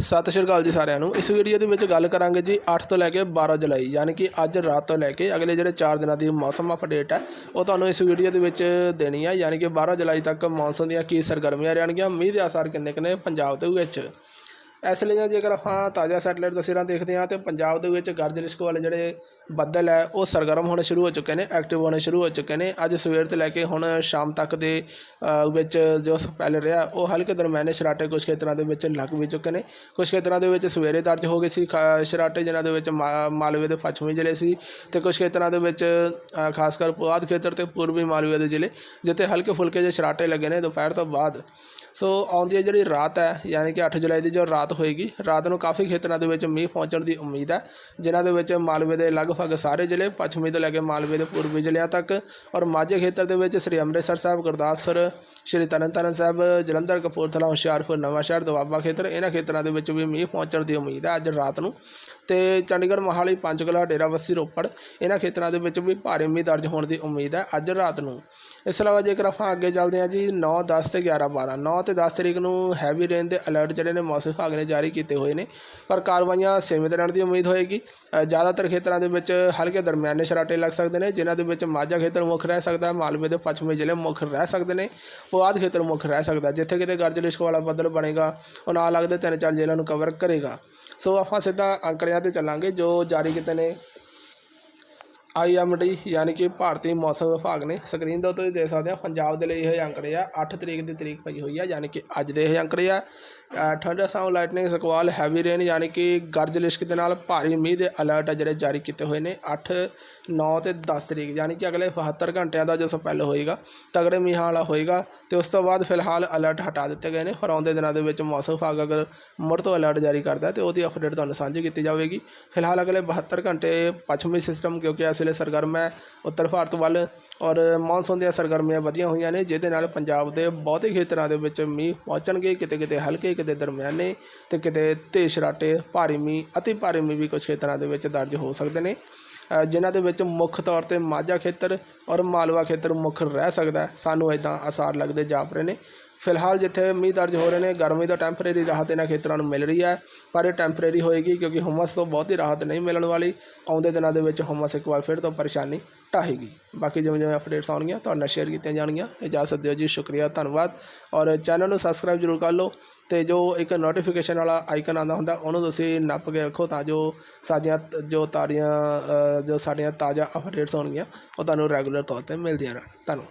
ਸਤਿ ਸ਼੍ਰੀ ਅਕਾਲ ਜੀ ਸਾਰਿਆਂ ਨੂੰ। ਇਸ ਵੀਡੀਓ ਦੇ ਵਿੱਚ ਗੱਲ ਕਰਾਂਗੇ ਜੀ 8 ਤੋਂ ਲੈ ਕੇ 12 ਜੁਲਾਈ, ਯਾਨੀ ਕਿ ਅੱਜ ਰਾਤ ਤੋਂ ਲੈ ਕੇ ਅਗਲੇ ਜਿਹੜੇ 4 ਦਿਨਾਂ ਦੀ ਮੌਸਮ ਅਪਡੇਟ ਹੈ, ਉਹ ਤੁਹਾਨੂੰ ਇਸ ਵੀਡੀਓ ਦੇ ਵਿੱਚ ਦੇਣੀ ਹੈ। ਯਾਨੀ ਕਿ 12 ਜੁਲਾਈ ਤੱਕ ਮੌਨਸੂਨ ਦੀਆਂ ਕੀ ਸਰਗਰਮੀਆਂ ਰਹਿਣਗੀਆਂ, ਮੀਂਹ ਦੇ ਅਸਰ ਕਿੰਨੇ ਕਿੰਨੇ ਪੰਜਾਬ ਦੇ ਵਿੱਚ। ਇਸ ਲਈ ਜੇਕਰ ਆਪਾਂ ਤਾਜ਼ਾ ਸੈਟਲਾਈਟ ਤਸਵੀਰਾਂ ਦੇਖਦੇ ਹਾਂ ਤੇ ਪੰਜਾਬ ਦੇ ਵਿੱਚ ਗਰਜ ਲਿਸ਼ਕ ਵਾਲੇ ਜਿਹੜੇ ਬੱਦਲ ਹੈ, ਉਹ ਸਰਗਰਮ ਹੋਣੇ ਸ਼ੁਰੂ ਹੋ ਚੁੱਕੇ ਨੇ ਐਕਟਿਵ ਹੋਣੇ ਸ਼ੁਰੂ ਹੋ ਚੁੱਕੇ ਨੇ। ਅੱਜ ਸਵੇਰ ਤੋਂ ਲੈ ਕੇ ਹੁਣ ਸ਼ਾਮ ਤੱਕ ਦੇ ਵਿੱਚ ਜੋ ਫੈਲ ਰਿਹਾ, ਉਹ ਹਲਕੇ ਦਰਮਿਆਨੇ ਸ਼ਰਾਟੇ ਕੁਝ ਖੇਤਰਾਂ ਦੇ ਵਿੱਚ ਲੱਗ ਵੀ ਚੁੱਕੇ ਨੇ। ਕੁਝ ਖੇਤਰਾਂ ਦੇ ਵਿੱਚ ਸਵੇਰੇ ਦਰਜ ਹੋ ਗਏ ਸੀ ਖਾ- ਸ਼ਰਾਟੇ, ਜਿਨ੍ਹਾਂ ਦੇ ਵਿੱਚ ਮਾ- ਮਾਲਵੇ ਦੇ ਪੱਛਮੀ ਜ਼ਿਲ੍ਹੇ ਸੀ ਤੇ ਕੁਝ ਖੇਤਰਾਂ ਦੇ ਵਿੱਚ ਖਾਸ ਕਰ ਪੁਆਧ ਖੇਤਰ ਤੇ ਪੂਰਬੀ ਮਾਲਵੇ ਦੇ ਜ਼ਿਲ੍ਹੇ, ਜਿੱਥੇ ਹਲਕੇ ਫੁਲਕੇ ਜਿਹੇ ਸ਼ਰਾਟੇ ਲੱਗੇ ਨੇ ਦੁਪਹਿਰ ਤੋਂ ਬਾਅਦ। ਸੋ ਆਉਂਦੀ ਹੈ ਜਿਹੜੀ ਰਾਤ ਹੈ, ਯਾਨੀ ਕਿ 8 ਜੁਲਾਈ ਦੀ ਜੋ ਰਾਤ ਹੋਏਗੀ। ਰਾਤ ਨੂੰ ਕਾਫੀ ਖੇਤਰਾਂ ਦੇ ਵਿੱਚ ਮੀਂਹ ਪਹੁੰਚਣ ਦੀ ਉਮੀਦ ਹੈ, ਜਿਨ੍ਹਾਂ ਦੇ ਵਿੱਚ ਮਾਲਵੇ ਦੇ ਲਗਭਗ ਸਾਰੇ ਜ਼ਿਲ੍ਹੇ, ਪੱਛਮੀ ਤੋਂ ਲੈ ਕੇ ਮਾਲਵੇ ਦੇ ਪੂਰਬੀ ਜ਼ਿਲ੍ਹਿਆਂ ਤੱਕ ਔਰ ਮਾਝੇ ਖੇਤਰ ਦੇ ਵਿੱਚ ਸ੍ਰੀ ਅੰਮ੍ਰਿਤਸਰ ਸਾਹਿਬ, ਗੁਰਦਾਸਪੁਰ, ਸ਼੍ਰੀ ਤਰਨਤਾਰਨ ਸਾਹਿਬ, ਜਲੰਧਰ, ਕਪੂਰਥਲਾ, ਹੁਸ਼ਿਆਰਪੁਰ, ਨਵਾਂਸ਼ਹਿਰ ਦੁਆਬਾ ਖੇਤਰ, ਇਹਨਾਂ ਖੇਤਰਾਂ ਦੇ ਵਿੱਚ ਵੀ ਮੀਂਹ ਪਹੁੰਚਣ ਦੀ ਉਮੀਦ ਹੈ ਅੱਜ ਰਾਤ ਨੂੰ। ਤੇ ਚੰਡੀਗੜ੍ਹ ਮੋਹਾਲੀ, ਪੰਚਕੂਲਾ ਡੇਰਾਬੱਸੀ ਰੋਪੜ, ਇਹਨਾਂ ਖੇਤਰਾਂ ਦੇ ਵਿੱਚ ਵੀ ਭਾਰੀ ਮੀਂਹ ਦਰਜ ਹੋਣ ਦੀ ਉਮੀਦ ਹੈ ਅੱਜ ਰਾਤ ਨੂੰ। ਇਸ ਤੋਂ ਇਲਾਵਾ ਜੇਕਰ ਆਪਾਂ ਅੱਗੇ ਚੱਲਦੇ ਹਾਂ ਜੀ 9 10 ਤੇ 11 12 9 ਤੇ 10 ਤਰੀਕ ਨੂੰ ਹੈਵੀ ਰੇਨ ਦੇ ਅਲਰਟ ਜਿਹੜੇ ਨੇ ਮੌਸਮ ਵਿਭਾਗ ਨੇ ਜਾਰੀ ਕੀਤੇ ਹੋਏ ਨੇ। ਪਰ ਕਾਰਵਾਈਆਂ ਸੀਮਿਤ ਰਹਿਣ ਦੀ ਉਮੀਦ ਹੋਏਗੀ। ਜ਼ਿਆਦਾਤਰ ਖੇਤਰਾਂ ਦੇ ਵਿੱਚ ਹਲਕੇ ਦਰਮਿਆਨੇ ਸ਼ਰਾਟੇ ਲੱਗ ਸਕਦੇ ਨੇ, ਜਿਨ੍ਹਾਂ ਦੇ ਵਿੱਚ ਮਾਝਾ ਖੇਤਰ ਮੁੱਖ ਰਹਿ ਸਕਦਾ ਹੈ ਮਾਲਵੇ ਦੇ ਪੱਛਮੀ ਜ਼ਿਲ੍ਹੇ ਮੁੱਖ ਰਹਿ ਸਕਦੇ ਨੇ, ਪੁਆਧ ਖੇਤਰ ਮੁੱਖ ਰਹਿ ਸਕਦਾ, ਜਿੱਥੇ ਕਿਤੇ ਗਰਜ ਲਿਸ਼ਕ ਵਾਲਾ ਬੱਦਲ ਬਣੇਗਾ, ਉਹ ਨਾਲ ਲੱਗਦੇ ਤਿੰਨ ਚਾਰ ਜ਼ਿਲ੍ਹਿਆਂ ਨੂੰ ਕਵਰ ਕਰੇਗਾ। ਸੋ ਆਪਾਂ ਸਿੱਧਾ ਅੰਕੜਿਆਂ ਤੇ ਚੱਲਾਂਗੇ, ਜੋ ਜਾਰੀ ਕੀਤੇ ਨੇ ਆਈਐਮਡੀ ਯਾਨੀ ਕਿ ਭਾਰਤੀ ਮੌਸਮ ਵਿਭਾਗ ਨੇ ਸਕਰੀਨ ਦੇ ਉੱਤੇ ਤੁਸੀਂ ਦੇਖ ਸਕਦੇ ਹੋ, ਪੰਜਾਬ ਦੇ ਲਈ ਇਹ ਅੰਕੜੇ ਆ 8 ਤਰੀਕ ਦੀ ਤਰੀਕ ਪਈ ਹੋਈ ਆ, ਯਾਨੀ ਕਿ ਅੱਜ ਦੇ ਇਹ ਅੰਕੜੇ ਆ thunderstorm lightning squall, heavy rain ਯਾਨੀ ਕਿ ਗਰਜ ਲਿਸ਼ਕ ਦੇ ਨਾਲ ਭਾਰੀ ਮੀਂਹ ਦੇ ਅਲਰਟ ਆ ਜਿਹੜੇ ਜਾਰੀ ਕੀਤੇ ਹੋਏ ਨੇ 8 9 ਤੇ 10 ਤਰੀਕ, ਯਾਨੀ ਕਿ ਅਗਲੇ 72 ਘੰਟਿਆਂ ਦਾ ਜੋ ਸਪੈਲ ਹੋਏਗਾ, ਤਗੜੇ ਮੀਂਹਾਂ ਵਾਲਾ ਹੋਏਗਾ, ਤੇ ਉਸ ਤੋਂ ਬਾਅਦ ਫਿਲਹਾਲ ਅਲਰਟ ਹਟਾ ਦਿੱਤੇ ਗਏ ਨੇ। ਪਰ ਆਉਂਦੇ ਦਿਨਾਂ ਦੇ ਵਿੱਚ ਮੌਸਮ ਵਿਭਾਗ ਅਗਰ ਮੁੜ ਤੋਂ ਅਲਰਟ ਜਾਰੀ ਕਰਦਾ ਹੈ, ਤੇ ਉਹਦੀ ਅਪਡੇਟ ਤੁਹਾਨੂੰ ਸਾਂਝੀ ਕੀਤੀ ਜਾਵੇਗੀ। ਫਿਲਹਾਲ ਅਗਲੇ 72 ਘੰਟੇ ਪੱਛਮੀ ਸਿਸਟਮ ਕਿਉਂਕਿ ਇਸ ਵੇਲੇ ਸਰਗਰਮ ਹੈ ਉੱਤਰ ਭਾਰਤ ਵੱਲ ਔਰ ਮੌਨਸੂਨ ਦੀਆਂ ਸਰਗਰਮੀਆਂ ਵਧੀਆਂ ਹੋਈਆਂ ਨੇ ਜਿਹਦੇ ਨਾਲ ਪੰਜਾਬ ਦੇ ਬਹੁਤੇ ਖੇਤਰਾਂ ਦੇ ਵਿੱਚ ਮੀਂਹ ਪਹੁੰਚਣਗੇ ਕਿਤੇ ਕਿਤੇ ਹਲਕੇ ਕਿਤੇ ਦਰਮਿਆਨੇ ਤੇ ਕਿਤੇ ਤੇਜ਼ ਸ਼ਰਾਟੇ ਭਾਰੀ ਮੀਂਹ ਅਤੀ ਭਾਰੀ ਮੀਂਹ ਵੀ ਕੁਝ ਖੇਤਰਾਂ ਦੇ ਵਿੱਚ ਦਰਜ ਹੋ ਸਕਦੇ ਨੇ। ਅ, ਜਿਨ੍ਹਾਂ ਦੇ ਵਿੱਚ ਮੁੱਖ ਤੌਰ ਤੇ ਮਾਝਾ ਖੇਤਰ ਔਰ ਮਾਲਵਾ ਖੇਤਰ ਮੁੱਖ ਰਹਿ ਸਕਦਾ ਸਾਨੂੰ ਇਦਾਂ ਆਸਾਰ ਲੱਗਦੇ ਜਾਪ ਰਹੇ ਨੇ। ਫਿਲਹਾਲ ਜਿੱਥੇ ਮੀਂਹ ਦਰਜ ਹੋ ਰਹੇ ਨੇ, ਗਰਮੀ ਤੋਂ ਟੈਂਪਰੇਰੀ ਰਾਹਤ ਇਹਨਾਂ ਖੇਤਰਾਂ ਨੂੰ ਮਿਲ ਰਹੀ ਹੈ, ਪਰ ਇਹ ਟੈਂਪਰੇਰੀ ਹੋਏਗੀ ਕਿਉਂਕਿ ਹੁਮਸ ਤੋਂ ਬਹੁਤੀ ਰਾਹਤ ਨਹੀਂ ਮਿਲਣ ਵਾਲੀ। ਆਉਂਦੇ ਦਿਨਾਂ ਦੇ ਵਿੱਚ ਹੁਮਸ ਇੱਕ ਵਾਰ ਫਿਰ ਤੋਂ ਪਰੇਸ਼ਾਨੀ ਢਾਹੇਗੀ। ਬਾਕੀ ਜਿਵੇਂ ਜਿਵੇਂ ਅਪਡੇਟਸ ਆਉਣਗੀਆਂ, ਤੁਹਾਡੇ ਨਾਲ ਸ਼ੇਅਰ ਕੀਤੀਆਂ ਜਾਣਗੀਆਂ। ਇਜਾਜ਼ਤ ਦਿਓ ਜੀ, ਸ਼ੁਕਰੀਆ, ਧੰਨਵਾਦ। ਔਰ ਚੈਨਲ ਨੂੰ ਸਬਸਕ੍ਰਾਈਬ ਜ਼ਰੂਰ ਕਰ ਲਓ ਤੇ ਜੋ ਇੱਕ ਨੋਟੀਫਿਕੇਸ਼ਨ ਵਾਲਾ ਆਈਕਨ ਆਉਂਦਾ ਹੁੰਦਾ, ਉਹਨੂੰ ਤੁਸੀਂ ਨੱਪ ਕੇ ਰੱਖੋ ਤਾਂ ਜੋ ਸਾਡੀਆਂ ਤ- ਜੋ ਤਾਰੀਆਂ ਜੋ ਸਾਡੀਆਂ ਤਾਜ਼ਾ ਅਪਡੇਟਸ ਹੋਣਗੀਆਂ, ਉਹ ਤੁਹਾਨੂੰ ਰੈਗੂਲਰ ਤੌਰ ਤੇ ਮਿਲਦੀਆਂ ਰਹਿਣ। ਧੰਨਵਾਦ।